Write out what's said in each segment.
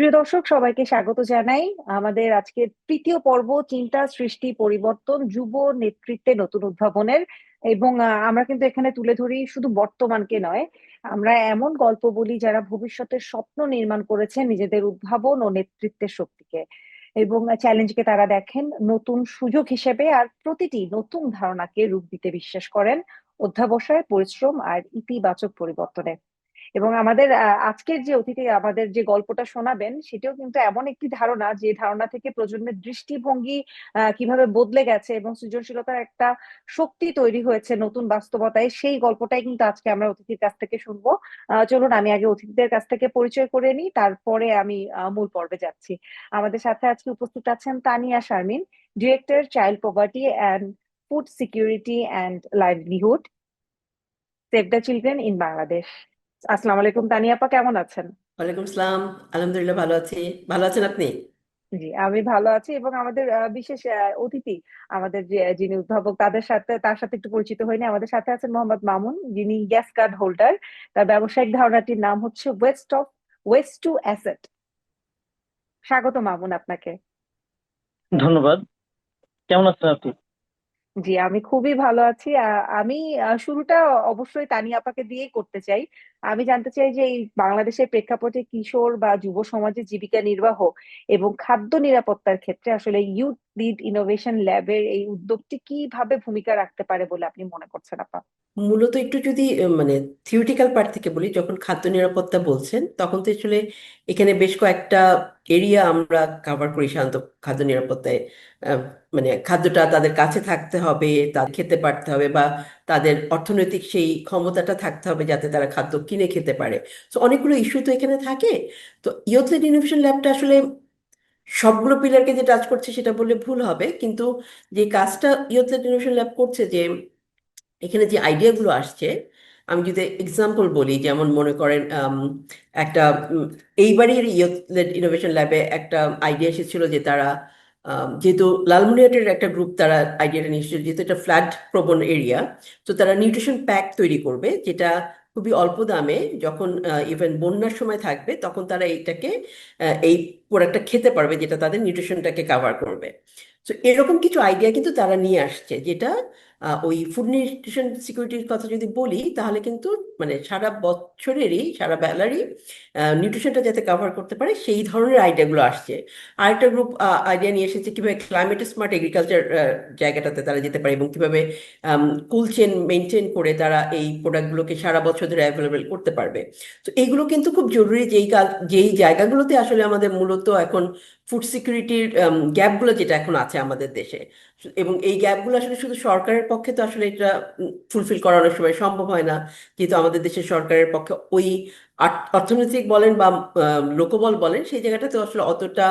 প্রিয় দর্শক, সবাইকে স্বাগত জানাই। আমাদের আজকের তৃতীয় পর্ব, চিন্তা, সৃষ্টি, পরিবর্তন, যুব নেতৃত্বে নতুন উদ্ভাবনের। এবং আমরা কিন্তু এখানে তুলে ধরি শুধু বর্তমানকে নয়, আমরা এমন গল্প বলি যারা ভবিষ্যতের স্বপ্ন নির্মাণ করেছেন নিজেদের উদ্ভাবন ও নেতৃত্বের শক্তিকে। এবং চ্যালেঞ্জকে তারা দেখেন নতুন সুযোগ হিসেবে আর প্রতিটি নতুন ধারণাকে রূপ দিতে বিশ্বাস করেন অধ্যাবসায়, পরিশ্রম আর ইতিবাচক পরিবর্তনে। এবং আমাদের আজকের যে অতিথি আমাদের যে গল্পটা শোনাবেন, সেটাও কিন্তু এমন একটি ধারণা যে ধারণা থেকে প্রজন্মের দৃষ্টিভঙ্গি কীভাবে বদলে গেছে এবং সৃজনশীলতার একটা শক্তি তৈরি হয়েছে নতুন বাস্তবতায়, সেই গল্পটাই কিন্তু আজকে আমরা অতিথির কাছ থেকে শুনব। চলুন আমি আগে অতিথিদের কাছ থেকে পরিচয় করে নিই, তারপরে আমি মূল পর্বে যাচ্ছি। আমাদের সাথে আজকে উপস্থিত আছেন Tania Sharmin, director child poverty and food security and livelihood, Save the Children in Bangladesh. আসসালামু আলাইকুম তানিয়া আপা কেমন আছেন? ওয়ালাইকুম আসসালাম আলহামদুলিল্লাহ ভালো আছি। ভালো আছেন আপনি? জি আমি ভালো আছি এবং আমাদের বিশেষ আহ, অতিথি আমাদের যে যিনি উদ্ভাবক তাদের সাথে তার সাথে একটু পরিচিত হয়নি আমাদের সাথে আছেন মোহাম্মদ মামুন যিনি গ্যাস কার্ড হোল্ডার। তার ব্যবসায়িক ধারণাটির নাম হচ্ছে waste of waste to asset স্বাগত মামুন আপনাকে। ধন্যবাদ। কেমন আছেন আপনি? জি আমি খুবই ভালো আছি। আমি শুরুটা অবশ্যই তানিয়া আপাকে দিয়েই করতে চাই। আমি জানতে চাই যে এই বাংলাদেশের প্রেক্ষাপটে কিশোর বা যুব সমাজের জীবিকা নির্বাহ এবং খাদ্য নিরাপত্তার ক্ষেত্রে আসলে ইউথ লিড ইনোভেশন ল্যাবের এই উদ্যোগটি কীভাবে ভূমিকা রাখতে পারে বলে আপনি মনে করছেন, আপা? মূলত একটু যদি মানে থিওরিটিক্যাল পার্ট থেকে বলি, যখন খাদ্য নিরাপত্তা বলছেন, তখন তো আসলে এখানে বেশ কয়েকটা এরিয়া আমরা কভার করি সাধারণত খাদ্য নিরাপত্তায়। মানে খাদ্যটা তাদের কাছে থাকতে হবে, তাদের খেতে পারতে হবে বা তাদের অর্থনৈতিক সেই ক্ষমতাটা থাকতে হবে যাতে তারা খাদ্য কিনে খেতে পারে। তো অনেকগুলো ইস্যু তো এখানে থাকে। তো ইয়ুথ ইনোভেশন ল্যাবটা আসলে সবগুলো পিলারকে যে টাচ করছে সেটা বললে ভুল হবে। কিন্তু যে কাজটা ইয়ুথ লিড ইনোভেশন ল্যাব করছে যে এখানে যে আইডিয়াগুলো আসছে, আমি যদি এক্সাম্পল বলি, যেমন মনে করেন একটা এইবারের এইবারই ইনোভেশন ল্যাবে একটা আইডিয়া এসেছিল যে তারা যেহেতু লালমনিরহাটের একটা গ্রুপ তারা আইডিয়াটা নিয়ে এসেছিল যেহেতু এটা ফ্ল্যাট প্রবণ এরিয়া তো তারা নিউট্রিশন প্যাক তৈরি করবে, যেটা খুবই অল্প দামে, যখন ইভেন বন্যার সময় থাকবে, তখন তারা এইটাকে এই প্রোডাক্টটা খেতে পারবে, যেটা তাদের নিউট্রিশনটাকে কাভার করবে। তো এরকম কিছু আইডিয়া কিন্তু তারা নিয়ে আসছে, যেটা ওই ফুড নিউট্রিশন সিকিউরিটির কথা যদি বলি, তাহলে কিন্তু মানে সারা বছরেরই, সারা বেলারই নিউট্রিশনটা যাতে কভার করতে পারে, সেই ধরনের আইডিয়াগুলো আসছে। আরেকটা গ্রুপ আইডিয়া নিয়ে এসেছে কীভাবে ক্লাইমেট স্মার্ট এগ্রিকালচার জায়গাটাতে তারা যেতে পারে এবং কীভাবে কুল চেন মেনটেন করে তারা এই প্রোডাক্টগুলোকে সারা বছর ধরে অ্যাভেলেবেল করতে পারবে। তো এইগুলো কিন্তু খুব জরুরি যেই কাজ, যেই জায়গাগুলোতে আসলে আমাদের মূলত এখন ফুড সিকিউরিটির গ্যাপগুলো যেটা এখন আছে আমাদের দেশে। এবং এই গ্যাপগুলো আসলে শুধু সরকারের পক্ষে তো আসলে এটা ফুলফিল করানোর সময় সম্ভব হয় না। যেহেতু আমাদের দেশের সরকারের পক্ষে ওই অর্থনৈতিক বলেন বা লোকবল বলেন, সেই জায়গাটাতে আসলে অতটা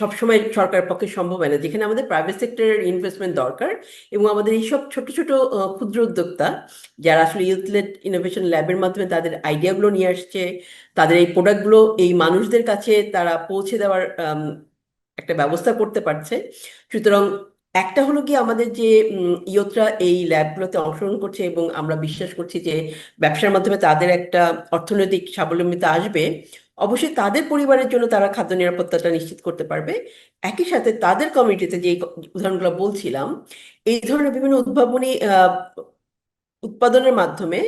সবসময় সরকারের পক্ষে সম্ভব হয় না। যেখানে আমাদের প্রাইভেট সেক্টরের ইনভেস্টমেন্ট দরকার এবং আমাদের এইসব ছোট ছোট ক্ষুদ্র উদ্যোক্তা যারা আসলে ইউথলেট ইনোভেশন ল্যাবের মাধ্যমে তাদের আইডিয়াগুলো নিয়ে আসছে, তাদের এই প্রোডাক্টগুলো এই মানুষদের কাছে তারা পৌঁছে দেওয়ার একটা ব্যবস্থা করতে পারছে। সুতরাং একটা হলো কি আমাদের যে ইয়তরা এই ল্যাবগুলোতে অংশগ্রহণ করছে এবং আমরা বিশ্বাস করছি যে ব্যবসার মাধ্যমে তাদের একটা অর্থনৈতিক স্বাবলম্বিতা আসবে, অবশ্যই তাদের পরিবারের জন্য তারা খাদ্য নিরাপত্তাটা নিশ্চিত করতে পারবে। একই সাথে তাদের কমিউনিটিতে যে উদাহরণগুলো বলছিলাম, এই ধরনের বিভিন্ন উদ্ভাবনী উৎপাদনের মাধ্যমে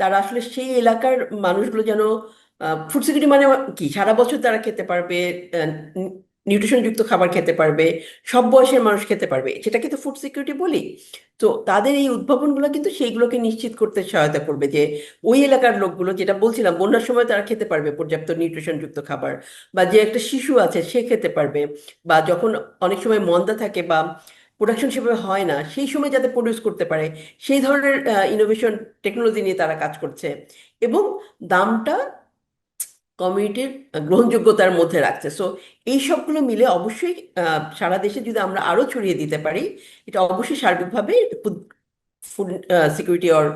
তারা আসলে সেই এলাকার মানুষগুলো যেন ফুড সিকিউরিটি মানে কি? সারা বছর তারা খেতে পারবে নিউট্রিশন যুক্ত খাবার খেতে পারবে, সব বয়সের মানুষ খেতে পারবে। সেটাকে তো ফুড সিকিউরিটি বলি। তো তাদের এই উদ্ভাবনগুলো কিন্তু সেইগুলোকে নিশ্চিত করতে সহায়তা করবে যে ওই এলাকার লোকগুলো, যেটা বলছিলাম, বন্যার সময় তারা খেতে পারবে পর্যাপ্ত নিউট্রিশন যুক্ত খাবার। বা যে একটা শিশু আছে, সে খেতে পারবে। বা যখন অনেক সময় মন্দা থাকে বা প্রোডাকশন সেভাবে হয় না, সেই সময় যাতে প্রডিউস করতে পারে, সেই ধরনের ইনোভেশন টেকনোলজি নিয়ে তারা কাজ করছে। এবং দামটা কমিউনিটির গ্রহণযোগ্যতার মধ্যে রাখছে। সো এই সবগুলো মিলে অবশ্যই সারা দেশে যদি আমরা আরও ছড়িয়ে দিতে পারি, এটা অবশ্যই সার্বিকভাবে ফুড সিকিউরিটি আর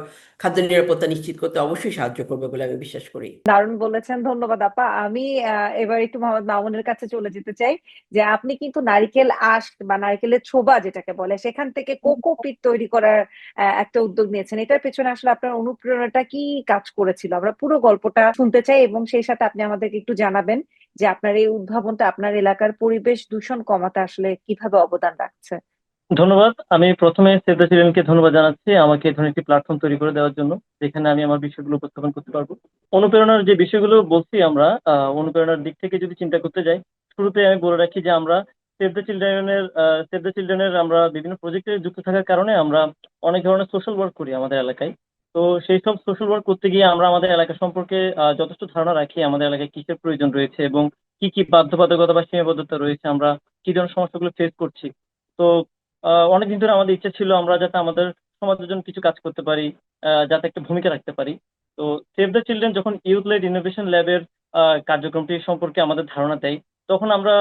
খাদ্য নিরাপত্তা নিশ্চিত করতে অবশ্যই সাহায্য করবে বলে আমি বিশ্বাস করি। দারুণ বলেছেন, ধন্যবাদ আপা। আমি এবার একটু মোহাম্মদ মামুনের কাছে চলে যেতে চাই যে আপনি কিন্তু নারিকেল আঁশ বা নারিকেলের ছোবা যেটাকে বলে, সেখান থেকে কোকোপিট তৈরি করার একটা উদ্যোগ নিয়েছেন। এটার পেছনে আসলে আপনার অনুপ্রেরণাটা কি কাজ করেছিল? আমরা পুরো গল্পটা শুনতে চাই এবং সেই সাথে আপনি আমাদেরকে একটু জানাবেন যে আপনার এই উদ্ভাবনটা আপনার এলাকার পরিবেশ দূষণ কমাতে আসলে কীভাবে অবদান রাখছে। ধন্যবাদ। আমি প্রথমে সেভ দ্য ধন্যবাদ জানাচ্ছি আমাকে এই ধরনের একটি প্ল্যাটফর্ম তৈরি করে দেওয়ার জন্য, যেখানে আমি আমার বিষয়গুলো উপস্থাপন করতে পারব। অনুপ্রেরণার যে বিষয়গুলো বলছি আমরা অনুপ্রেরণার দিক থেকে যদি চিন্তা করতে যাই, শুরুতে আমি বলে রাখি যে আমরা সেভ দ্য চিলড্রেনের সেভ দ্য চিলড্রেনের আমরা বিভিন্ন প্রজেক্টে যুক্ত থাকার কারণে আমরা অনেক ধরনের সোশ্যাল ওয়ার্ক করি আমাদের এলাকায়। তো সেই সব সোশ্যাল ওয়ার্ক করতে গিয়ে আমরা আমাদের এলাকা সম্পর্কে যথেষ্ট ধারণা রাখি আমাদের এলাকায় কিসের প্রয়োজন রয়েছে এবং কি কি বাধ্যবাধকতা বা সীমাবদ্ধতা রয়েছে, আমরা কি ধরনের সমস্যাগুলো ফেস করছি। তো অনেকদিন ধরে আমাদের ইচ্ছা ছিল আমরা যাতে আমাদের সমাজের জন্য কিছু কাজ করতে পারি যাতে একটা ভূমিকা রাখতে পারি। তো সেভ দ্য চিলড্রেন যখন ইউথ লেড ইনোভেশন ল্যাবের কার্যক্রমটি সম্পর্কে আমাদের ধারণা দেয়, তখন আমরা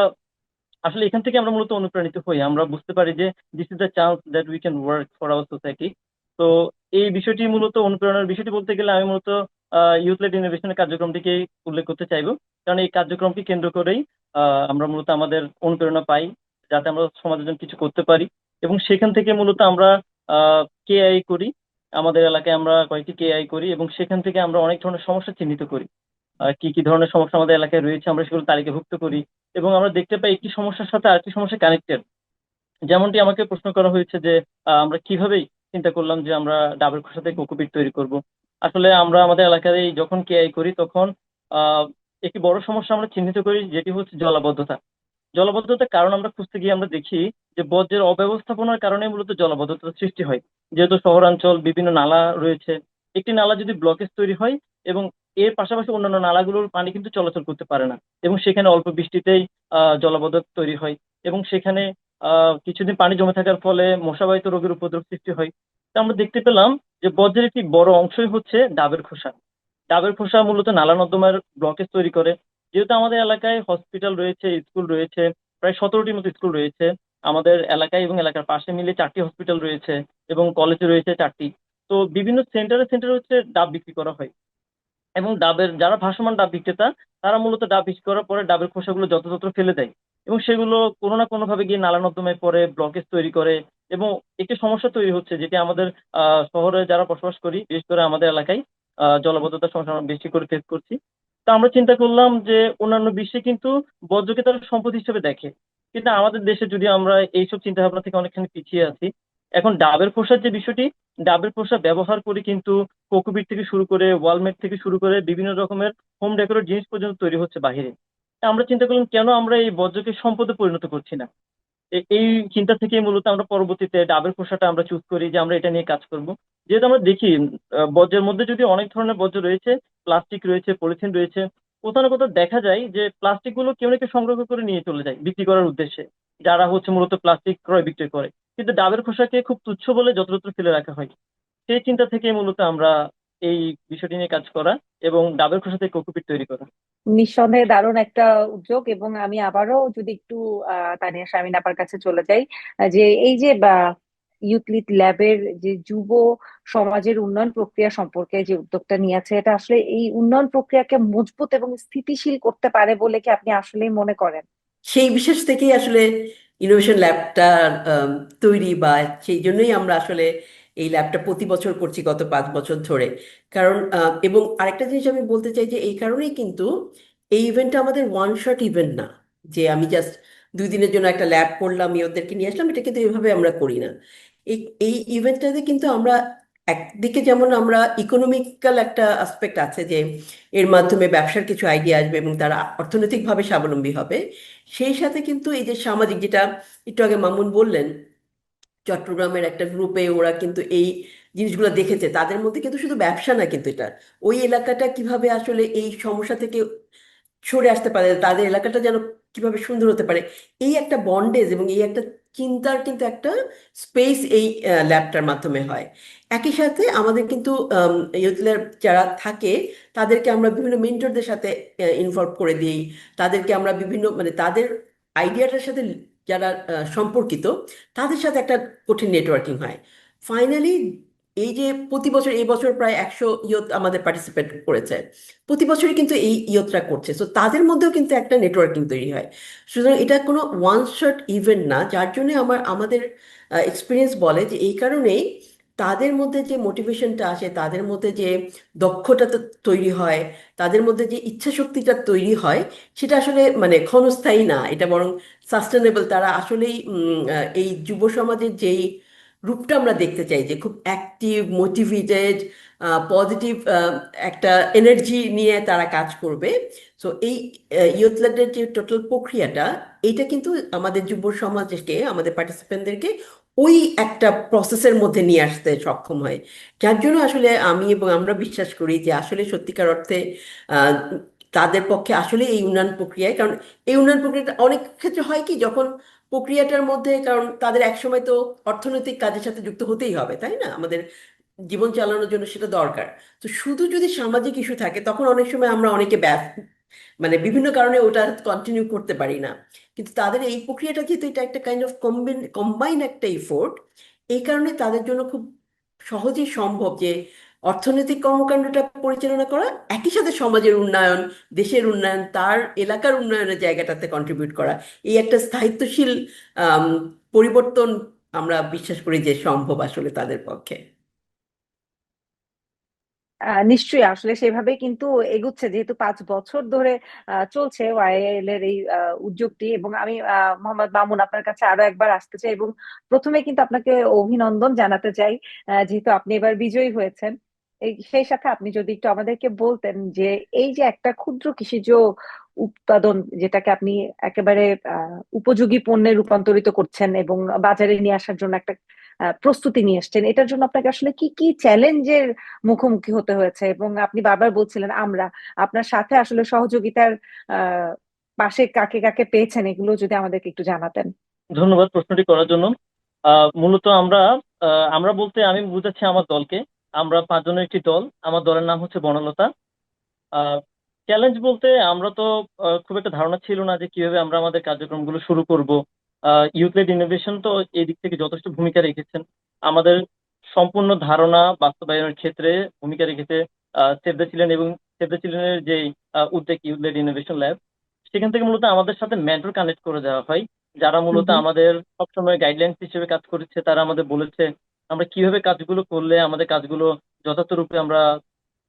আসলে এখান থেকে আমরা মূলত অনুপ্রাণিত হই। আমরা বুঝতে পারি যে this is the chance that we can work for our society তো এই বিষয়টি মূলত অনুপ্রেরণার বিষয়টি বলতে গেলে আমি মূলত ইউথ লেড ইনোভেশনের কার্যক্রমটিকে উল্লেখ করতে চাইব। কারণ এই কার্যক্রমকে কেন্দ্র করেই আমরা মূলত আমাদের অনুপ্রেরণা পাই, যাতে আমরা সমাজের জন্য কিছু করতে পারি। এবং সেখান থেকে মূলত আমরা কেআই করি। আমাদের এলাকায় আমরা কয়েকটি কেআই করি এবং সেখান থেকে আমরা অনেক ধরনের সমস্যা চিহ্নিত করি। কি কি ধরনের সমস্যা আমাদের এলাকায় রয়েছে আমরা সেগুলো তালিকাভুক্ত করি এবং আমরা দেখতে পাই একটি সমস্যার সাথে আরেকটি সমস্যা কানেক্টেড যেমনটি আমাকে প্রশ্ন করা হয়েছে যে আমরা কিভাবেই চিন্তা করলাম যে আমরা ডাবের খোসা থেকে কোকোপিট তৈরি করব। আসলে আমরা আমাদের এলাকায় যখন কেআই করি তখন একটি বড় সমস্যা আমরা চিহ্নিত করি যেটি হচ্ছে জলাবদ্ধতা। জলাবদ্ধতার কারণ আমরা খুঁজতে গিয়ে আমরা দেখি যে বর্জ্যের অব্যবস্থাপনার কারণে মূলত জলাবদ্ধতার সৃষ্টি হয়। যেহেতু শহরাঞ্চল, বিভিন্ন নালা রয়েছে, একটি নালা যদি ব্লকেজ তৈরি হয় এবং এর পাশাপাশি অন্যান্য নালাগুলোর পানি কিন্তু চলাচল করতে পারে না এবং সেখানে অল্প বৃষ্টিতেই জলাবদ্ধতা তৈরি হয় এবং সেখানে কিছুদিন পানি জমে থাকার ফলে মশাবাহিত রোগের উপদ্রব সৃষ্টি হয়। তা আমরা দেখতে পেলাম যে বর্জ্যের একটি বড় অংশই হচ্ছে ডাবের খোসা। ডাবের খোসা মূলত নালা নর্দমার ব্লকেজ তৈরি করে। যেহেতু আমাদের এলাকায় হসপিটাল রয়েছে স্কুল রয়েছে, প্রায় সতেরোটির মতো স্কুল রয়েছে আমাদের এলাকায় এবং এলাকার পাশে মিলে চারটি হসপিটাল রয়েছে এবং কলেজ রয়েছে চারটি। তো বিভিন্ন সেন্টারে সেন্টারে হচ্ছে ডাব বিক্রি করা হয়। এবং ডাবের যারা ভাসমান ডাব বিক্রেতা, তারা মূলত ডাব বিক্রি করার পরে ডাবের খোসাগুলো যত্রতত্র ফেলে দেয় এবং সেগুলো কোনো না কোনো ভাবে গিয়ে নালা নর্দমায় পড়ে ব্লকেজ তৈরি করে এবং একটি সমস্যা তৈরি হচ্ছে যেটি আমাদের শহরে যারা বসবাস করি, বিশেষ করে আমাদের এলাকায় জলাবদ্ধতার সমস্যা আমরা বেশি করে ফেস করছি। তা আমরা চিন্তা করলাম যে অন্যান্য বিশ্বে কিন্তু বর্জ্যকে তারা সম্পদ হিসেবে দেখে। কিন্তু আমাদের দেশে যদি আমরা এইসব চিন্তা ভাবনা থেকে অনেকখানি পিছিয়ে আছি, এখন ডাবের খোসার যে বিষয়টি, ডাবের খোসা ব্যবহার করে কিন্তু কোকোপিট থেকে শুরু করে ওয়ালমেট থেকে শুরু করে বিভিন্ন রকমের হোম ডেকোরেট জিনিস পর্যন্ত তৈরি হচ্ছে বাহিরে। আমরা চিন্তা করলাম, কেন আমরা এই বর্জ্যকে সম্পদে পরিণত করছি না? এই চিন্তা থেকে মূলত আমরা পরবর্তীতে ডাবের খোসাটা আমরা চুজ করি যে আমরা এটা নিয়ে কাজ করব। যেহেতু আমরা দেখি বর্জ্যের মধ্যে যদি অনেক ধরনের বর্জ্য রয়েছে, প্লাস্টিক রয়েছে, পলিথিন রয়েছে কোথাও না কোথাও দেখা যায় যে প্লাস্টিকগুলো কেউ না কেউ সংগ্রহ করে নিয়ে চলে যায় বিক্রি করার উদ্দেশ্যে। যারা হচ্ছে মূলত প্লাস্টিক ক্রয় বিক্রয় করে। কিন্তু ডাবের খোসাকে খুব তুচ্ছ বলে যত্রতত্র ফেলে রাখা হয় সেই চিন্তা থেকে মূলত আমরা এই বিষয়টি নিয়ে কাজ করা এবং ডাবের খোসা থেকে কোকোপিট তৈরি করা। নিঃসন্দেহে দারুণ একটা উদ্যোগ এবং আমি আবারও যদি একটু, আহ, তানিয়া শারমিন আপার কাছে চলে যাই, যে এই যে ইউথ লিড ল্যাবের যে যুব সমাজের উন্নয়ন প্রক্রিয়া সম্পর্কে যে উদ্যোগটা নিয়েছে, এটা আসলে এই উন্নয়ন প্রক্রিয়াকে মজবুত এবং স্থিতিশীল করতে পারে বলে কি আপনি আসলেই মনে করেন? সেই বিশেষ থেকেই আসলে ইনোভেশন ল্যাবটা তৈরি বা সেই জন্যই আমরা আসলে এই ল্যাবটা প্রতি বছর করছি গত পাঁচ বছর ধরে। কারণ এবং আরেকটা জিনিস আমি বলতে চাই যে এই কারণেই কিন্তু এই ইভেন্টটা আমাদের ওয়ান শট ইভেন্ট না। যে আমি জাস্ট দুই দিনের জন্য একটা ল্যাব করলাম ওদেরকে নিয়ে আসলাম, এটা কিন্তু এভাবে আমরা করি না। এই এই ইভেন্টটাতে কিন্তু আমরা একদিকে যেমন আমরা ইকোনমিক্যাল একটা আসপেক্ট আছে যে এর মাধ্যমে ব্যবসার কিছু আইডিয়া আসবে এবং তারা অর্থনৈতিকভাবে স্বাবলম্বী হবে, সেই সাথে কিন্তু এই যে সামাজিক যেটা একটু আগে মামুন বললেন, চট্টগ্রামের একটা গ্রুপে ওরা কিন্তু এই জিনিসগুলো দেখেছে, তাদের মধ্যে কিন্তু শুধু ব্যবসা না কিন্তু এটা, ওই এলাকাটা কীভাবে আসলে এই সমস্যা থেকে সরে আসতে পারে, তাদের এলাকাটা যেন কীভাবে সুন্দর হতে পারে, এই একটা বন্ডেজ এবং এই একটা চিন্তার কিন্তু একটা স্পেস এই ল্যাবটার মাধ্যমে হয়। একই সাথে আমাদের কিন্তু যারা থাকে, তাদেরকে আমরা বিভিন্ন মেন্টরদের সাথে ইনভলভ করে দিই। তাদেরকে আমরা বিভিন্ন মানে তাদের আইডিয়াটার সাথে যারা সম্পর্কিত, তাদের সাথে একটা কঠিন নেটওয়ার্কিং হয়। ফাইনালি এই যে প্রতি বছর, এই বছর প্রায় একশো ইয়ত আমাদের পার্টিসিপেট করেছে। প্রতি বছরই কিন্তু এই ইয়তরা করছে। সো তাদের মধ্যেও কিন্তু একটা নেটওয়ার্কিং তৈরি হয়। সুতরাং এটা কোনো ওয়ান শট ইভেন্ট না, যার জন্য আমার, আমাদের এক্সপিরিয়েন্স বলে যে এই কারণেই তাদের মধ্যে যে মোটিভেশনটা আসে, তাদের মধ্যে যে দক্ষতা তৈরি হয়, তাদের মধ্যে যে ইচ্ছা শক্তিটা তৈরি হয়, সেটা আসলে মানে ক্ষণস্থায়ী না। এটা বরং সাস্টেনেবল তারা আসলেই এই যুব সমাজের যেই রূপটা আমরা দেখতে চাই যে খুব অ্যাক্টিভ মোটিভেটেড পজিটিভ একটা এনার্জি নিয়ে তারা কাজ করবে। সো এই ইয়ুথ যে টোটাল প্রক্রিয়াটা এইটা কিন্তু আমাদের যুব সমাজকে, আমাদের পার্টিসিপেন্টদেরকে ওই একটা প্রসেসের মধ্যে নিয়ে আসতে সক্ষম হয়। যার জন্য আসলে আমি এবং আমরা বিশ্বাস করি যে আসলে সত্যিকার অর্থে তাদের পক্ষে আসলে এই উন্নয়ন প্রক্রিয়ায়, কারণ এই উন্নয়ন প্রক্রিয়াটা অনেক ক্ষেত্রে হয় কি, যখন প্রক্রিয়াটার মধ্যে, কারণ তাদের একসময় তো অর্থনৈতিক কাজের সাথে যুক্ত হতেই হবে, তাই না? আমাদের জীবন চালানোর জন্য সেটা দরকার। তো শুধু যদি সামাজিক ইস্যু থাকে, তখন অনেক সময় আমরা অনেকে ব্যাস মানে বিভিন্ন কারণে ওটা কন্টিনিউ করতে পারি না। কিন্তু তাদের এই প্রক্রিয়াটা যেহেতু এটা একটা কাইন্ড অফ কম্বিন কম্বাইন একটা এফোর্ট এই কারণে তাদের জন্য খুব সহজেই সম্ভব যে অর্থনৈতিক কর্মকাণ্ডটা পরিচালনা করা, একই সাথে সমাজের উন্নয়ন, দেশের উন্নয়ন, তার এলাকার উন্নয়নের জায়গাটাতে কন্ট্রিবিউট করা। এই একটা স্থায়িত্বশীল পরিবর্তন আমরা বিশ্বাস করি যে সম্ভব আসলে তাদের পক্ষে। নিশ্চয়ই আসলে সেভাবে কিন্তু এগুচ্ছে। যেহেতু পাঁচ বছর ধরে চলছে ওয়াইএল এর এই উদ্যোগটি এবং আমি মোহাম্মদ মামুন আপনার কাছে আরও একবার আসতে চাই এবং প্রথমে কিন্তু আপনাকে অভিনন্দন জানাতে চাই। যেহেতু আপনি এবার বিজয়ী হয়েছেন। সেই সাথে আপনি যদি একটু আমাদেরকে বলতেন যে এই যে একটা ক্ষুদ্র কৃষিজ উৎপাদন যেটাকে আপনি একেবারে উপযোগী পণ্যে রূপান্তরিত করছেন এবং বাজারে নিয়ে আসার জন্য একটা প্রস্তুতি নিয়ে এসছেন এটার জন্য আপনাকে আসলে কি কি চ্যালেঞ্জের মুখোমুখি হতে হয়েছে? এবং আপনি বারবার বলছিলেন আমরা, আপনার সাথে আসলে সহযোগিতার পাশে কাকে কাকে পেয়েছেন এগুলো যদি আমাদেরকে একটু জানাতেন। ধন্যবাদ প্রশ্নটি করার জন্য। মূলত আমরা আমরা বলতে আমি বুঝাচ্ছি আমার দলকে। আমরা পাঁচজনের একটি দল। আমার দলের নাম হচ্ছে বনলতা। চ্যালেঞ্জ বলতে আমরা তো খুব একটা ধারণা ছিল না যে কীভাবে আমরা আমাদের কার্যক্রমগুলো শুরু করব। ইউথ লেড ইনোভেশন তো এই দিক থেকে যথেষ্ট ভূমিকা রেখেছেন। আমাদের সম্পূর্ণ ধারণা বাস্তবায়নের ক্ষেত্রে ভূমিকা রেখেছে সেভ দ্য চিলড্রেন এবং সেভ দ্য চিলড্রেনের যে উদ্যোগ ইউথ লেড ইনোভেশন ল্যাব সেখান থেকে মূলত আমাদের সাথে মেন্টর কানেক্ট করে দেওয়া হয়। যারা মূলত। আমাদের সবসময় গাইডলাইন্স হিসেবে কাজ করেছে তারা আমাদের বলেছে আমরা কীভাবে কাজগুলো করলে আমাদের কাজগুলো যথার্থ রূপে আমরা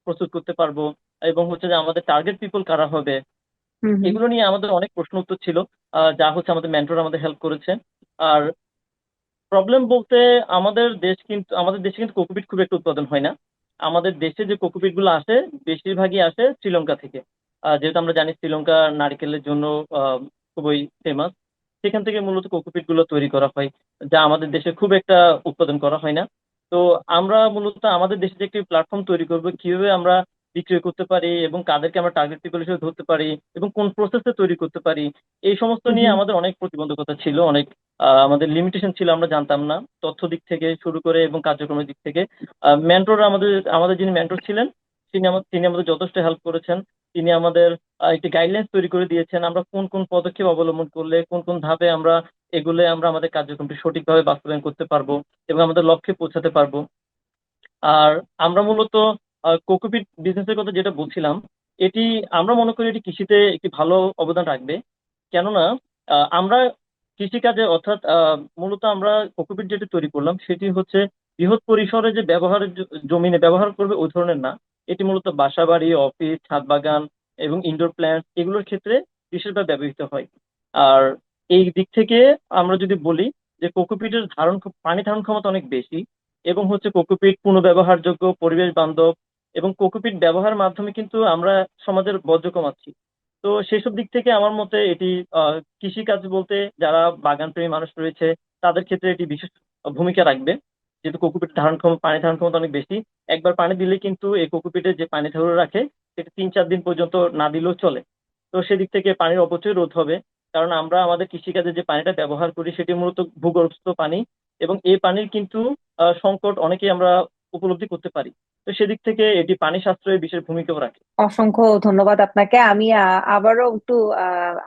প্রস্তুত করতে পারব? এবং হচ্ছে যে আমাদের টার্গেট পিপল কারা হবে। এগুলো নিয়ে আমাদের অনেক প্রশ্ন উত্তর ছিল। যা হচ্ছে আমাদের মেন্টর আমাদের হেল্প করেছে। আর প্রবলেম বলতে আমাদের দেশ কিন্তু আমাদের দেশে কিন্তু কোকোপিট খুব একটা উৎপাদন হয় না। আমাদের দেশে যে কোকোপিটগুলো আসে বেশিরভাগই আসে শ্রীলঙ্কা থেকে। যেহেতু আমরা জানি শ্রীলঙ্কা নারকেলের জন্য খুবই ফেমাস সেখান থেকে মূলত কোকোপিটগুলো তৈরি করা হয় যা আমাদের দেশে খুব একটা উৎপাদন করা হয় না। তো আমরা মূলত আমাদের দেশে যে একটি প্ল্যাটফর্ম তৈরি করব কীভাবে আমরা বিক্রয় করতে পারি এবং কাদেরকে আমরা টার্গেট পিপল হিসেবে ধরতে পারি এবং কোন প্রসেসে তৈরি করতে পারি এই সমস্ত নিয়ে আমাদের অনেক প্রতিবন্ধকতা ছিল অনেক আহ, আমাদের লিমিটেশন ছিল আমরা জানতাম না। তথ্য দিক থেকে শুরু করে এবং কার্যক্রমের দিক থেকে মেন্টর আমাদের আমাদের যিনি মেন্টর ছিলেন তিনি আমাদের তিনি আমাদের যথেষ্ট হেল্প করেছেন। তিনি আমাদের একটি গাইডলাইন্স তৈরি করে দিয়েছেন, আমরা কোন কোন পদক্ষেপ অবলম্বন করলে, কোন কোন ধাপে আমরা এগুলো, আমরা আমাদের কার্যক্রমটি সঠিকভাবে বাস্তবায়ন করতে পারব এবং আমাদের লক্ষ্যে পৌঁছাতে পারব। আর আমরা মূলত কোকোপিট বিজনেসের কথা যেটা বলছিলাম, এটি, আমরা মনে করি এটি কৃষিতে একটি ভালো অবদান রাখবে। কেননা আমরা কৃষিকাজে অর্থাৎ মূলত আমরা কোকোপিট যেটি তৈরি করলাম, সেটি হচ্ছে বৃহৎ পরিসরে যে ব্যবহারের জমিনে ব্যবহার করবে ওই ধরনের না। এটি মূলত বাসাবাড়ি, অফিস, ছাদ বাগান এবং ইনডোর প্ল্যান্ট এগুলোর ক্ষেত্রে বিশেষভাবে ব্যবহৃত হয়। আর এই দিক থেকে আমরা যদি বলি যে কোকোপিটের ধারণ পানি ধারণ ক্ষমতা অনেক বেশি এবং হচ্ছে কোকোপিট পুনর্ব্যবহারযোগ্য, পরিবেশ বান্ধব এবং কোকোপিট ব্যবহারের মাধ্যমে কিন্তু আমরা সমাজের বর্জ্য কমাচ্ছি। তো সেসব দিক থেকে আমার মতে এটি কৃষিকাজ বলতে যারা বাগান প্রেমী মানুষ রয়েছে তাদের ক্ষেত্রে এটি বিশেষ ভূমিকা রাখবে। যেহেতু কোকোপিট ধারণ ক্ষমতা পানি ধারণ ক্ষমতা অনেক বেশি, একবার পানি দিলে কিন্তু এই কোকোপিটে যে পানি ধরে রাখে, সেটা তিন চার দিন পর্যন্ত না দিলেও চলে। তো সেদিক থেকে পানির অপচয় রোধ হবে, কারণ আমরা আমাদের কৃষিকাজে যে পানিটা ব্যবহার করি, সেটি মূলত ভূগর্ভস্থ পানি এবং এই পানির কিন্তু সংকট অনেকেই আমরা উপলব্ধি করতে পারি। তো সেদিক থেকে এটি পানি সাশ্রয়ে বিশেষ ভূমিকাও রাখে। অসংখ্য ধন্যবাদ আপনাকে। আমি আবারও একটু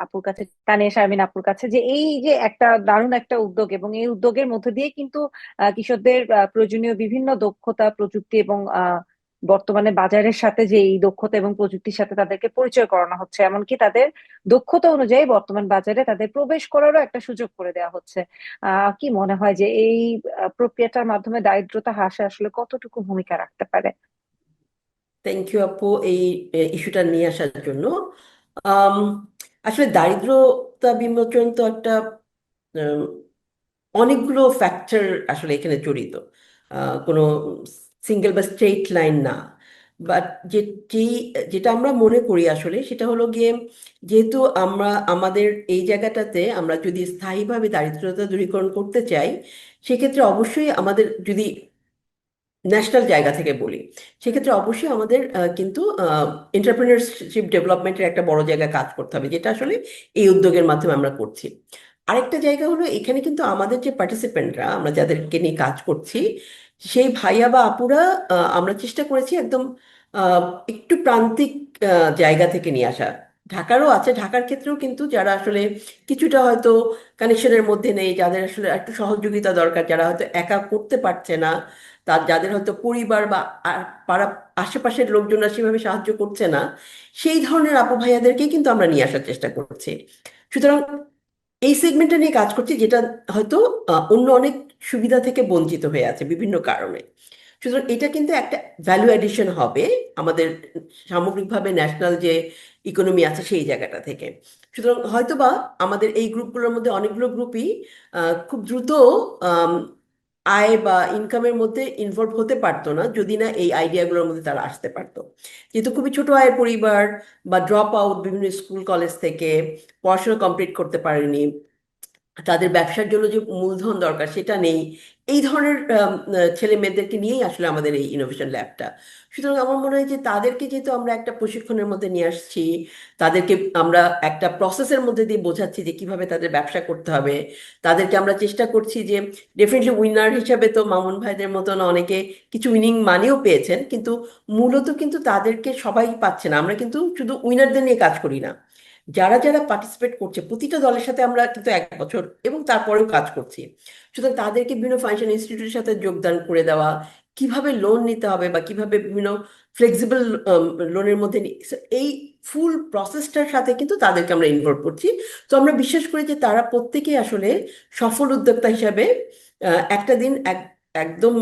আপুর কাছে তানিয়া শারমিন আপুর কাছে যে এই যে একটা দারুণ একটা উদ্যোগ এবং এই উদ্যোগের মধ্যে দিয়ে কিন্তু কৃষকদের প্রয়োজনীয় বিভিন্ন দক্ষতা প্রযুক্তি এবং আহ, বর্তমানে বাজারের সাথে যে এই দক্ষতা এবং প্রযুক্তির সাথে তাদেরকে পরিচয় করানো হচ্ছে, এমনকি তাদের দক্ষতা অনুযায়ী বর্তমান বাজারে তাদের প্রবেশ করারও একটা সুযোগ করে দেওয়া হচ্ছে। কি মনে হয় যে এই প্রক্রিয়াটার মাধ্যমে দারিদ্রতা হ্রাসে আসলে কতটুকু ভূমিকা রাখতে পারে? থ্যাংক ইউ আপু এই ইস্যুটা নিয়ে আসার জন্য। আসলে দারিদ্রতা বিমোচন তো একটা অনেকগুলো ফ্যাক্টর আসলে এখানে জড়িত। কোনো সিঙ্গেল বা স্ট্রেইট লাইন না। বাট যে যেই যেটা আমরা মনে করি আসলে, সেটা হলো গিয়ে যেহেতু আমরা, আমাদের এই জায়গাটাতে আমরা যদি স্থায়ীভাবে দারিদ্রতা দূরীকরণ করতে চাই, সেক্ষেত্রে অবশ্যই আমাদের যদি ন্যাশনাল জায়গা থেকে বলি, সেক্ষেত্রে অবশ্যই আমাদের কিন্তু এন্টারপ্রেনারশিপ ডেভেলপমেন্টের একটা বড় জায়গায় কাজ করতে হবে, যেটা আসলে এই উদ্যোগের মাধ্যমে আমরা করছি। আরেকটা জায়গা হলো এখানে কিন্তু আমাদের যে পার্টিসিপেন্টরা আমরা যাদেরকে নিয়ে কাজ করছি সেই ভাইয়া বা আপুরা আমরা চেষ্টা করেছি একদম একটু প্রান্তিক জায়গা থেকে নিয়ে আসা। ঢাকারও আছে, ঢাকার ক্ষেত্রেও কিন্তু যারা আসলে কিছুটা হয়তো কানেকশনের মধ্যে নেই, যাদের আসলে একটু সহযোগিতা দরকার, যারা হয়তো একা করতে পারছে না তার যাদের হয়তো পরিবার বা পাড়া, আশেপাশের লোকজনরা সেভাবে সাহায্য করছে না, সেই ধরনের আপু ভাইয়াদেরকেই কিন্তু আমরা নিয়ে আসার চেষ্টা করছি। সুতরাং এই সেগমেন্টটা নিয়ে কাজ করছি, যেটা হয়তো অন্য অনেক সুবিধা থেকে বঞ্চিত হয়ে আছে বিভিন্ন কারণে। সুতরাং এটা কিন্তু একটা ভ্যালু অ্যাডিশন হবে আমাদের সামগ্রিকভাবে ন্যাশনাল যে ইকোনমি আছে সেই জায়গাটা থেকে। সুতরাং হয়তোবা আমাদের এই গ্রুপগুলোর মধ্যে অনেকগুলো গ্রুপই খুব দ্রুত আয় বা ইনকামের মধ্যে ইনভলভ হতে পারতো না, যদি না এই আইডিয়াগুলোর মধ্যে তারা আসতে পারতো। যেহেতু খুবই ছোট আয়ের পরিবার বা ড্রপ আউট বিভিন্ন স্কুল কলেজ থেকে পড়াশোনা কমপ্লিট করতে পারেনি তাদের ব্যবসার জন্য যে মূলধন দরকার সেটা নেই। এই ধরনের ছেলে মেয়েদেরকে নিয়েই আসলে আমাদের এই ইনোভেশন ল্যাবটা সুতরাং আমার মনে হয় যে তাদেরকে যেহেতু আমরা একটা প্রশিক্ষণের মধ্যে নিয়ে আসছি, তাদেরকে আমরা একটা প্রসেসের মধ্যে দিয়ে বোঝাচ্ছি যে কীভাবে তাদের ব্যবসা করতে হবে। তাদেরকে আমরা চেষ্টা করছি যে ডেফিনেটলি উইনার হিসাবে তো মামুন ভাইদের মতন অনেকে কিছু উইনিং মানিও পেয়েছেন, কিন্তু মূলত কিন্তু তাদেরকে সবাই পাচ্ছে না। আমরা কিন্তু শুধু উইনারদের নিয়ে কাজ করি না। যারা যারা পার্টিসিপেট করছে, প্রতিটা দলের সাথে আমরা কিন্তু এক বছর এবং তারপরেও কাজ করছি। সুতরাং তাদেরকে বিভিন্ন ফাইন্যান্সিয়াল ইনস্টিটিউটের সাথে যোগদান করে দেওয়া, কীভাবে লোন নিতে হবে বা কীভাবে বিভিন্ন ফ্লেক্সিবল লোনের মধ্যে এই ফুল প্রসেসটার সাথে কিন্তু তাদেরকে আমরা ইনভলভ করছি। তো আমরা বিশ্বাস করি যে তারা প্রত্যেকেই আসলে সফল উদ্যোক্তা হিসাবে একটা দিন এক, একদম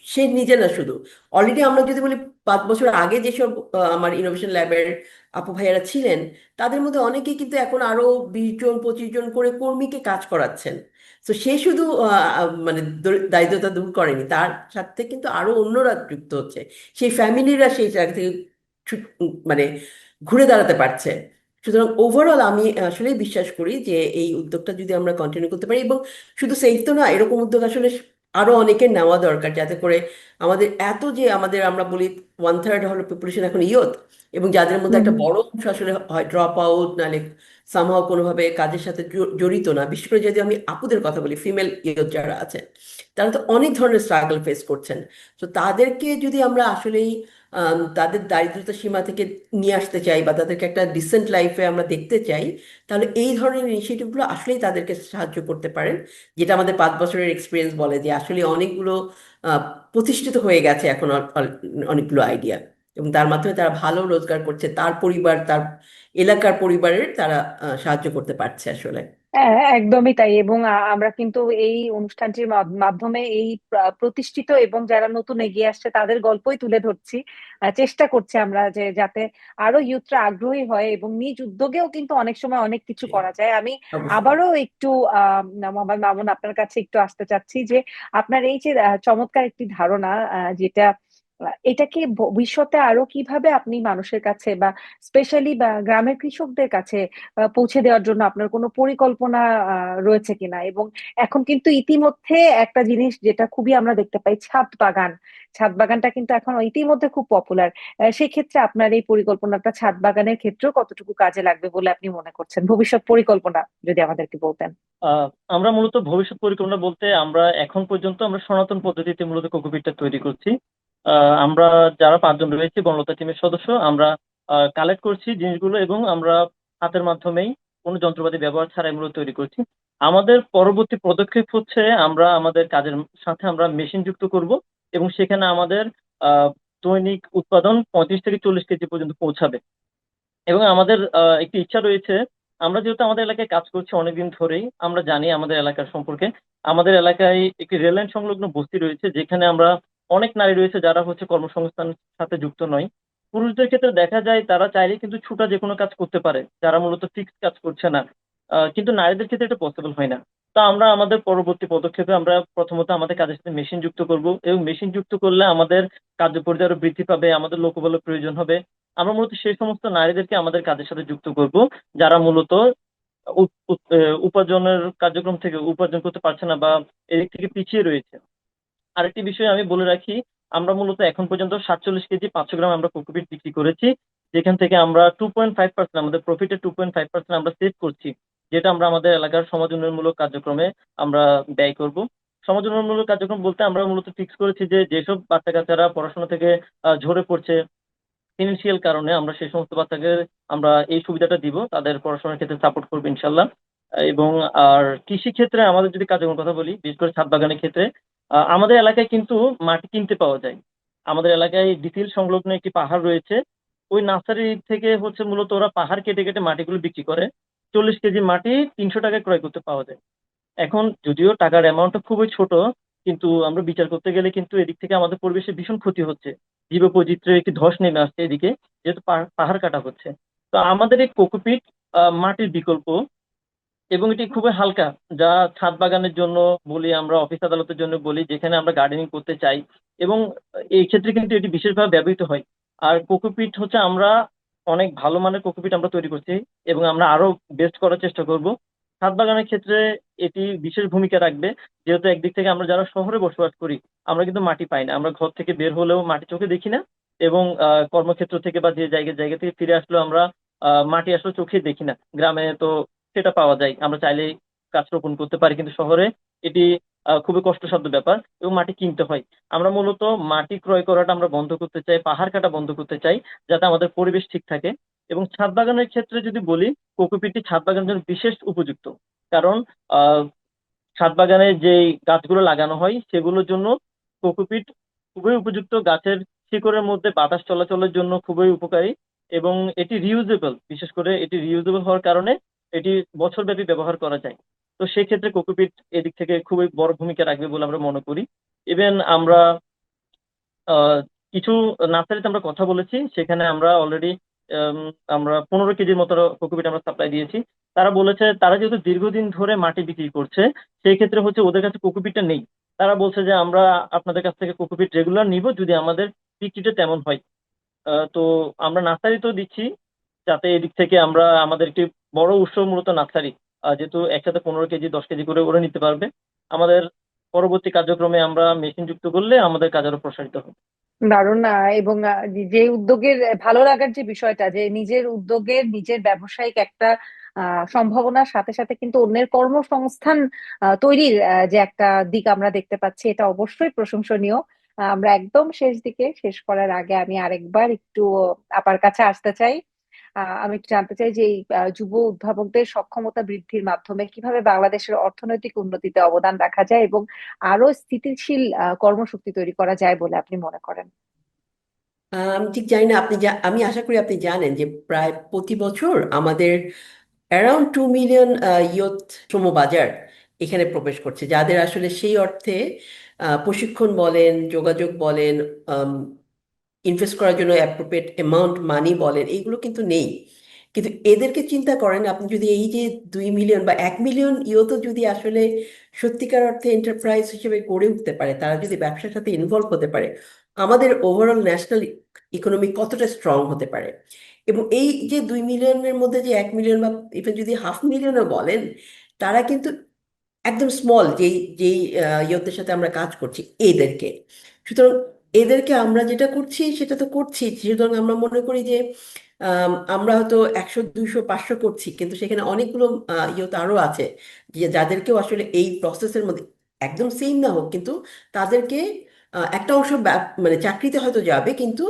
সে নিজে না শুধু। অলরেডি আমরা যদি বলি পাঁচ বছর আগে যেসব আমার ইনোভেশন ল্যাবের আপু ভাইয়ারা ছিলেন, তাদের মধ্যে অনেকেই কিন্তু এখন আরও বিশ জন, পঁচিশ জন করে কর্মীকে কাজ করাচ্ছেন। তো সে শুধু মানে দরি- দারিদ্রতা দূর করেনি, তার সাথে কিন্তু আরও অন্যরা যুক্ত হচ্ছে। সেই ফ্যামিলিরা সেই জায়গা থেকে মানে ঘুরে দাঁড়াতে পারছে। সুতরাং ওভারঅল আমি আসলেই বিশ্বাস করি যে এই উদ্যোগটা যদি আমরা কন্টিনিউ করতে পারি এবং শুধু সেই তো না, এরকম উদ্যোগ আসলে আরও অনেকের নেওয়া দরকার যাতে করে আমাদের এত যে আমাদের আমরা বলি ওয়ান থার্ড হলো পপুলেশন এখন ইয়ত এবং যাদের মধ্যে একটা বড় অংশ আসলে হয় ড্রপ আউট নাহলে সামহাও কোনোভাবে কাজের সাথে জড়িত না। বিশেষ করে যদি আমি আপুদের কথা বলি ফিমেল ইয়ত যারা আছেন, তারা তো অনেক ধরনের স্ট্রাগল ফেস করছেন। তো তাদেরকে যদি আমরা আসলেই তাদের দারিদ্রতা সীমা থেকে নিয়ে আসতে চাই বা তাদেরকে একটা ডিসেন্ট লাইফে আমরা দেখতে চাই, তাহলে এই ধরনের ইনিশিয়েটিভগুলো আসলেই তাদেরকে সাহায্য করতে পারেন। যেটা আমাদের পাঁচ বছরের এক্সপিরিয়েন্স বলে যে আসলে অনেকগুলো প্রতিষ্ঠিত হয়ে গেছে এখন অনেকগুলো আইডিয়া এবং তার মাধ্যমে তারা ভালো রোজগার করছে, তার পরিবার, তার এলাকার পরিবারের তারা সাহায্য করতে পারছে আসলে। হ্যাঁ একদমই তাই। এবং আমরা কিন্তু এই অনুষ্ঠানটির মাধ্যমে এই প্রতিষ্ঠিত এবং যারা নতুন এগিয়ে আসছে তাদের গল্পই তুলে ধরছি। চেষ্টা করছি আমরা যে যাতে আরও ইউথরা আগ্রহী হয় এবং নিজ উদ্যোগেও কিন্তু অনেক সময় অনেক কিছু করা যায়। আমি আবারও একটু আহ মোহাম্মদ মামুন আপনার কাছে একটু আসতে চাচ্ছি যে আপনার এই যে চমৎকার একটি ধারণা আহ, যেটা এটাকে ভবিষ্যতে আরও কীভাবে আপনি মানুষের কাছে বা স্পেশালি বা গ্রামের কৃষকদের কাছে পৌঁছে দেওয়ার জন্য আপনার কোনো পরিকল্পনা রয়েছে কিনা? এবং এখন কিন্তু ইতিমধ্যে একটা জিনিস যেটা খুবই আমরা দেখতে পাই, ছাদ বাগান। ছাদ বাগানটা কিন্তু এখন ইতিমধ্যে খুব পপুলার সেক্ষেত্রে আপনার এই পরিকল্পনাটা ছাদ বাগানের ক্ষেত্রেও কতটুকু কাজে লাগবে বলে আপনি মনে করছেন? ভবিষ্যৎ পরিকল্পনা যদি আমাদেরকে বলতেন। আমরা মূলত ভবিষ্যৎ পরিকল্পনা বলতে আমরা এখন পর্যন্ত আমরা সনাতন পদ্ধতিতে মূলত কোকোপিটটা তৈরি করছি। আমরা যারা পাঁচজন রয়েছি বনলতা টিমের সদস্য, আমরা কালেক্ট করছি জিনিসগুলো এবং আমরা হাতের মাধ্যমেই কোনো যন্ত্রপাতি ব্যবহার ছাড়াই মূলত তৈরি করছি। আমাদের পরবর্তী পদক্ষেপ হচ্ছে আমরা আমাদের কাজের সাথে আমরা মেশিন যুক্ত করব এবং সেখানে আমাদের দৈনিক উৎপাদন পঁয়ত্রিশ থেকে চল্লিশ কেজি পর্যন্ত পৌঁছাবে। এবং আমাদের একটি ইচ্ছা রয়েছে, আমরা যেহেতু আমাদের এলাকায় কাজ করছি অনেকদিন ধরেই, আমরা জানি আমাদের এলাকার সম্পর্কে, আমাদের এলাকায় একটি রেল লাইন সংলগ্ন বস্তি রয়েছে, যেখানে আমরা অনেক নারী রয়েছে যারা হচ্ছে কর্মসংস্থানের সাথে যুক্ত নয়। পুরুষদের ক্ষেত্রে দেখা যায় তারা চাইলে কিন্তু ছুটা যে কোনো কাজ করতে পারে, যারা মূলত ফিক্সড কাজ করছে না। কিন্তু নারীদের ক্ষেত্রে এটা পসিবল হয় না। তা আমরা আমাদের পরবর্তী পদক্ষেপে আমরা প্রথমত আমাদের কাজের সাথে মেশিন যুক্ত করব এবং মেশিন যুক্ত করলে আমাদের কার্যপরিধি আরও বৃদ্ধি পাবে, আমাদের লোকবলের প্রয়োজন হবে। আমরা মূলত সেই সমস্ত নারীদেরকে আমাদের কাজের সাথে যুক্ত করব, যারা মূলত উপার্জনের কার্যক্রম থেকে উপার্জন করতে পারছে না বা এদিক থেকে পিছিয়ে রয়েছে। আরেকটি বিষয় আমি বলে রাখি, আমরা মূলত এখন পর্যন্ত সাতচল্লিশ কেজি পাঁচশো গ্রাম আমরা কোকোপিট বিক্রি করেছি, যেখান থেকে আমরা টু পয়েন্ট ফাইভ পার্সেন্ট আমাদের প্রফিটের টু পয়েন্ট ফাইভ পার্সেন্ট আমরা সেভ করছি, যেটা আমরা আমাদের এলাকার সমাজ উন্নয়নমূলক কার্যক্রমে আমরা ব্যয় করব। সমাজ উন্নয়নমূলক কার্যক্রম বলতে আমরা মূলত ফিক্স করেছি যে যেসব বাচ্চা কাচ্চারা পড়াশোনা থেকে ঝরে পড়ছে ফিনান্সিয়াল কারণে আমরা সেই সমস্ত বাচ্চাকে আমরা এই সুবিধাটা দিব, তাদের পড়াশোনার ক্ষেত্রে সাপোর্ট করব ইনশাল্লাহ। এবং আর কৃষি ক্ষেত্রে আমাদের যদি কার্যক্রম কথা বলি, বিশেষ করে ছাদ বাগানের ক্ষেত্রে আমাদের এলাকায় কিন্তু মাটি কিনতে পাওয়া যায়। আমাদের এলাকায় ডিসিল সংলগ্ন একটি পাহাড় রয়েছে। ওই নার্সারি থেকে হচ্ছে মূলত ওরা পাহাড় কেটে কেটে মাটিগুলো বিক্রি করে। চল্লিশ কেজি মাটি তিনশো টাকায় ক্রয় করতে পাওয়া যায়। এখন যদিও টাকার অ্যামাউন্টটা খুবই ছোট, কিন্তু আমরা বিচার করতে গেলে কিন্তু এদিক থেকে আমাদের পরিবেশে ভীষণ ক্ষতি হচ্ছে। জীব বৈচিত্র্যের একটি ধস নেমে আসছে এদিকে, যেহেতু পাহাড় কাটা হচ্ছে। তো আমাদের এই কোকোপিট মাটির বিকল্প এবং এটি খুবই হালকা, যা ছাদ বাগানের জন্য বলি আমরা, অফিস আদালতের জন্য বলি, যেখানে আমরা গার্ডেনিং করতে চাই। এবং এই ক্ষেত্রে কিন্তু এটি বিশেষভাবে ব্যবহৃত হয়। আর কোকোপিট হচ্ছে আমরা অনেক ভালো মানের কোকোপিট আমরা তৈরি করছি এবং আমরা আরও বেস্ট করার চেষ্টা করব। ছাদ বাগানের ক্ষেত্রে এটি বিশেষ ভূমিকা রাখবে, যেহেতু একদিক থেকে আমরা যারা শহরে বসবাস করি, আমরা কিন্তু মাটি পাই না। আমরা ঘর থেকে বের হলেও মাটি চোখে দেখি না এবং কর্মক্ষেত্র থেকে বা যে জায়গা জায়গা থেকে ফিরে আসলেও আমরা মাটি আসলে চোখে দেখি না। গ্রামে তো সেটা পাওয়া যায়। আমরা চাইলে গাছ রোপণ করতে পারি, কিন্তু শহরে এটি খুবই কষ্টসাধ্য ব্যাপার এবং মাটি কিনতে হয়। আমরা মূলত মাটি ক্রয় করাটা আমরা বন্ধ করতে চাই, পাহাড় কাটা বন্ধ করতে চাই, যাতে আমাদের পরিবেশ ঠিক থাকে। এবং ছাদ বাগানের ক্ষেত্রে যদি বলি, কোকোপিটটি ছাদ বাগানের জন্য বিশেষ উপযুক্ত। কারণ ছাদ বাগানে যে গাছগুলো লাগানো হয়, সেগুলোর জন্য কোকোপিট খুবই উপযুক্ত। গাছের শিকড়ের মধ্যে বাতাস চলাচলের জন্য খুবই উপকারী এবং এটি রিউজেবল বিশেষ করে এটি রিউজেবল হওয়ার কারণে এটি বছরব্যাপী ব্যবহার করা যায়। তো সেক্ষেত্রে কোকোপিট এদিক থেকে খুবই বড় ভূমিকা রাখবে বলে আমরা মনে করি। ইভেন আমরা কিছু নার্সারিতে আমরা কথা বলেছি, সেখানে আমরা অলরেডি আমরা পনেরো কেজির মতো কোকোপিট আমরা সাপ্লাই দিয়েছি। তারা বলেছে, তারা যেহেতু দীর্ঘদিন ধরে মাটি বিক্রি করছে সেই ক্ষেত্রে হচ্ছে ওদের কাছে কোকোপিটটা নেই। তারা বলছে যে, আমরা আপনাদের কাছ থেকে কোকোপিট রেগুলার নিব যদি আমাদের বিক্রিটা তেমন হয়। তো আমরা নার্সারি তো দিচ্ছি, যাতে এদিক থেকে আমরা আমাদের একটি বড় উৎস মূলত নার্সারি। যেহেতু একসাথে পনেরো কেজি, দশ কেজি করে ওরা নিতে পারবে, আমাদের পরবর্তী কার্যক্রমে আমরা মেশিন যুক্ত করলে আমাদের কাজ আরও প্রসারিত হবে। দারুণ এবং যে উদ্যোগের ভালো লাগার যে বিষয়টা, যে নিজের উদ্যোগের, নিজের ব্যবসায়িক একটা সম্ভাবনার সাথে সাথে কিন্তু অন্যের কর্মসংস্থান তৈরির যে একটা দিক আমরা দেখতে পাচ্ছি, এটা অবশ্যই প্রশংসনীয়। আমরা একদম শেষ দিকে, শেষ করার আগে আমি আরেকবার একটু আপার কাছে আসতে চাই। আমি একটু জানতে চাই যে এই যুব উদ্ভাবকদের সক্ষমতা বৃদ্ধির মাধ্যমে কীভাবে বাংলাদেশের অর্থনৈতিক উন্নতিতে অবদান রাখা যায় এবং আরও স্থিতিশীল কর্মশক্তি তৈরি করা যায় বলে আপনি মনে করেন? আমি ঠিক জানি না। আপনি আমি আশা করি আপনি জানেন যে প্রায় প্রতি বছর আমাদের অ্যারাউন্ড টু মিলিয়ন ইয়ুথ শ্রমবাজার এখানে প্রবেশ করছে, যাদের আসলে সেই অর্থে প্রশিক্ষণ বলেন, যোগাযোগ বলেন ইনভেস্ট করার জন্য অ্যাপ্রোপ্রিয়েট অ্যামাউন্ট মানি বলেন, এইগুলো কিন্তু নেই। কিন্তু এদেরকে চিন্তা করেন, আপনি যদি এই যে দুই মিলিয়ন বা এক মিলিয়ন ইয়ুথও যদি আসলে সত্যিকার অর্থে এন্টারপ্রাইজ হিসেবে গড়ে উঠতে পারে, তারা যদি ব্যবসার সাথে ইনভলভ হতে পারে, আমাদের ওভারঅল ন্যাশনাল ইকোনমি কতটা স্ট্রং হতে পারে? এবং এই যে দুই মিলিয়নের মধ্যে যে এক মিলিয়ন বা ইভেন যদি হাফ মিলিয়নও বলেন, তারা কিন্তু একদম স্মল যেই যেই ইয়তদের সাথে আমরা কাজ করছি, এদেরকে। সুতরাং এদেরকে আমরা যেটা করছি, সেটা তো করছি। সুতরাং আমরা মনে করি যে আমরা হয়তো একশো, দুইশো, পাঁচশো করছি, কিন্তু সেখানে অনেকগুলো ইয়ত আরও আছে যে, যাদেরকেও আসলে এই প্রসেসের মধ্যে একদম সেম না হোক, কিন্তু তাদেরকে একটা অংশ মানে চাকরিতে হয়তো যাবে, কিন্তু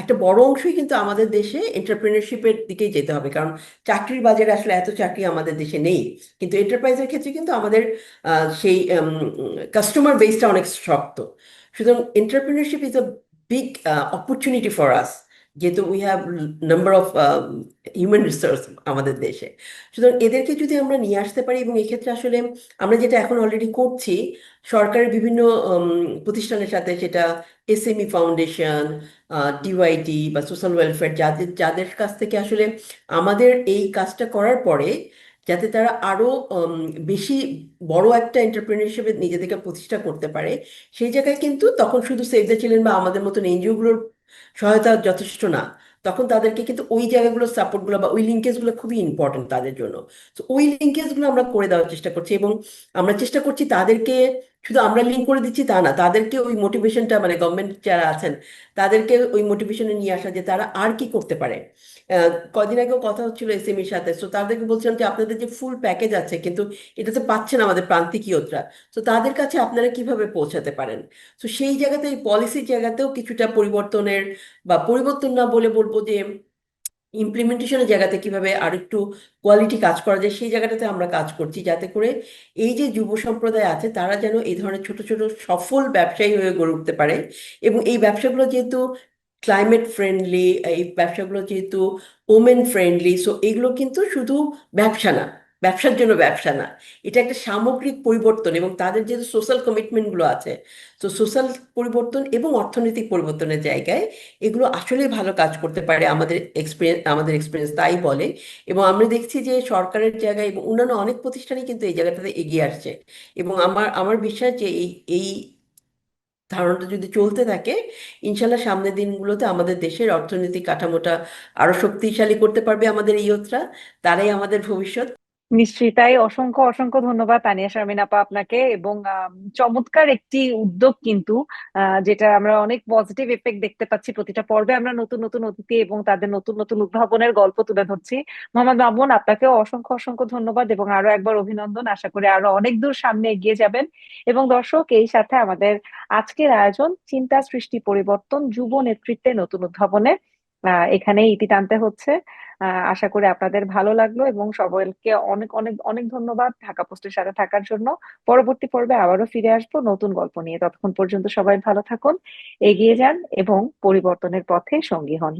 একটা বড় অংশই কিন্তু আমাদের দেশে এন্টারপ্রেনারশিপের দিকেই যেতে হবে। কারণ চাকরির বাজারে আসলে এত চাকরি আমাদের দেশে নেই। কিন্তু এন্টারপ্রাইজের ক্ষেত্রে কিন্তু আমাদের সেই কাস্টমার বেসটা অনেক শক্ত। সুতরাং entrepreneurship is a uh, opportunity for us. যেহেতু we have number of human resource আমাদের দেশে। সুতরাং এদেরকে যদি আমরা নিয়ে আসতে পারি এবং এক্ষেত্রে আসলে আমরা যেটা এখন অলরেডি করছি সরকারের বিভিন্ন প্রতিষ্ঠানের সাথে সেটা এসএমই ফাউন্ডেশন ডিওয়াইডি বা সোশ্যাল ওয়েলফেয়ার যাদের যাদের কাছ থেকে আসলে আমাদের এই কাজটা করার পরে যাতে তারা আরও বেশি বড় একটা এন্টারপ্রেনার হিসেবে নিজেদেরকে প্রতিষ্ঠা করতে পারে, সেই জায়গায় কিন্তু তখন শুধু সেভ দ্য চিলড্রেন বা আমাদের মতন এনজিও গুলোর সহায়তা যথেষ্ট না। তখন তাদেরকে কিন্তু ওই জায়গাগুলোর সাপোর্টগুলো বা ওই লিঙ্কেজগুলো খুবই ইম্পর্টেন্ট তাদের জন্য। তো ওই লিঙ্কেজগুলো আমরা করে দেওয়ার চেষ্টা করছি এবং আমরা চেষ্টা করছি তাদেরকে, শুধু আমরা লিঙ্ক করে দিচ্ছি তা না, তাদেরকে ওই মোটিভেশনটা মানে গভর্নমেন্ট যারা আছেন, তাদেরকে ওই মোটিভেশনে নিয়ে আসা যে তারা আর কি করতে পারে। কদিন আগেও কথা হচ্ছিল এসএমইর সাথে। তো তাদেরকে বলছিলাম যে আপনাদের যে ফুল প্যাকেজ আছে, কিন্তু এটাতে পাচ্ছেন আমাদের প্রান্তিকীয়রা তো তাদের কাছে আপনারা কীভাবে পৌঁছাতে পারেন? তো সেই জায়গাতে, এই পলিসির জায়গাতেও কিছুটা পরিবর্তনের বা পরিবর্তন না বলে বলব যে ইমপ্লিমেন্টেশনের জায়গাতে কীভাবে আর একটু কোয়ালিটি কাজ করা যায়, সেই জায়গাটাতে আমরা কাজ করছি। যাতে করে এই যে যুব সম্প্রদায় আছে, তারা যেন এই ধরনের ছোট ছোট সফল ব্যবসায়ী হয়ে গড়ে উঠতে পারে। এবং এই ব্যবসাগুলো যেহেতু ক্লাইমেট ফ্রেন্ডলি এই ব্যবসাগুলো যেহেতু ওমেন ফ্রেন্ডলি সো এগুলো কিন্তু শুধু ব্যবসা না, ব্যবসার জন্য ব্যবসা না। এটা একটা সামগ্রিক পরিবর্তন এবং তাদের যেহেতু সোশ্যাল কমিটমেন্টগুলো আছে, তো সোশ্যাল পরিবর্তন এবং অর্থনৈতিক পরিবর্তনের জায়গায় এগুলো আসলেই ভালো কাজ করতে পারে আমাদের এক্সপিরিয়েন্স আমাদের এক্সপিরিয়েন্স তাই বলে। এবং আমরা দেখছি যে সরকারের জায়গায় এবং অন্যান্য অনেক প্রতিষ্ঠানই কিন্তু এই জায়গাটাতে এগিয়ে আসছে। এবং আমার আমার বিশ্বাস যে এই এই ধারণাটা যদি চলতে থাকে, ইনশাল্লাহ সামনের দিনগুলোতে আমাদের দেশের অর্থনৈতিক কাঠামোটা আরও শক্তিশালী করতে পারবে আমাদের ইয়ত্রা, তারাই আমাদের ভবিষ্যৎ। নিশ্চয়ই, তাই অসংখ্য অসংখ্য ধন্যবাদ তানিয়া শারমিন আপা আপনাকে এবং চমৎকার একটি উদ্যোগ কিন্তু যেটা আমরা অনেক পজিটিভ এফেক্ট দেখতে পাচ্ছি প্রতিটা পর্বে। আমরা নতুন নতুন অতিথি এবং তাদের নতুন নতুন উদ্ভাবনের গল্প তুলে ধরছি। মোহাম্মদ মামুন, আপনাকেও অসংখ্য অসংখ্য ধন্যবাদ এবং আরও একবার অভিনন্দন। আশা করি আরও অনেক দূর সামনে এগিয়ে যাবেন। এবং দর্শক, এই সাথে আমাদের আজকের আয়োজন, চিন্তা সৃষ্টি পরিবর্তন, যুব নেতৃত্বে নতুন উদ্ভাবনে এখানে ইতি টানতে হচ্ছে। আশা করি আপনাদের ভালো লাগল এবং সবাইকে অনেক অনেক অনেক ধন্যবাদ ঢাকা পোস্টের সাথে থাকার জন্য। পরবর্তী পর্বে আবারও ফিরে আসব নতুন গল্প নিয়ে। ততক্ষণ পর্যন্ত সবাই ভালো থাকুন, এগিয়ে যান এবং পরিবর্তনের পথে সঙ্গী হন।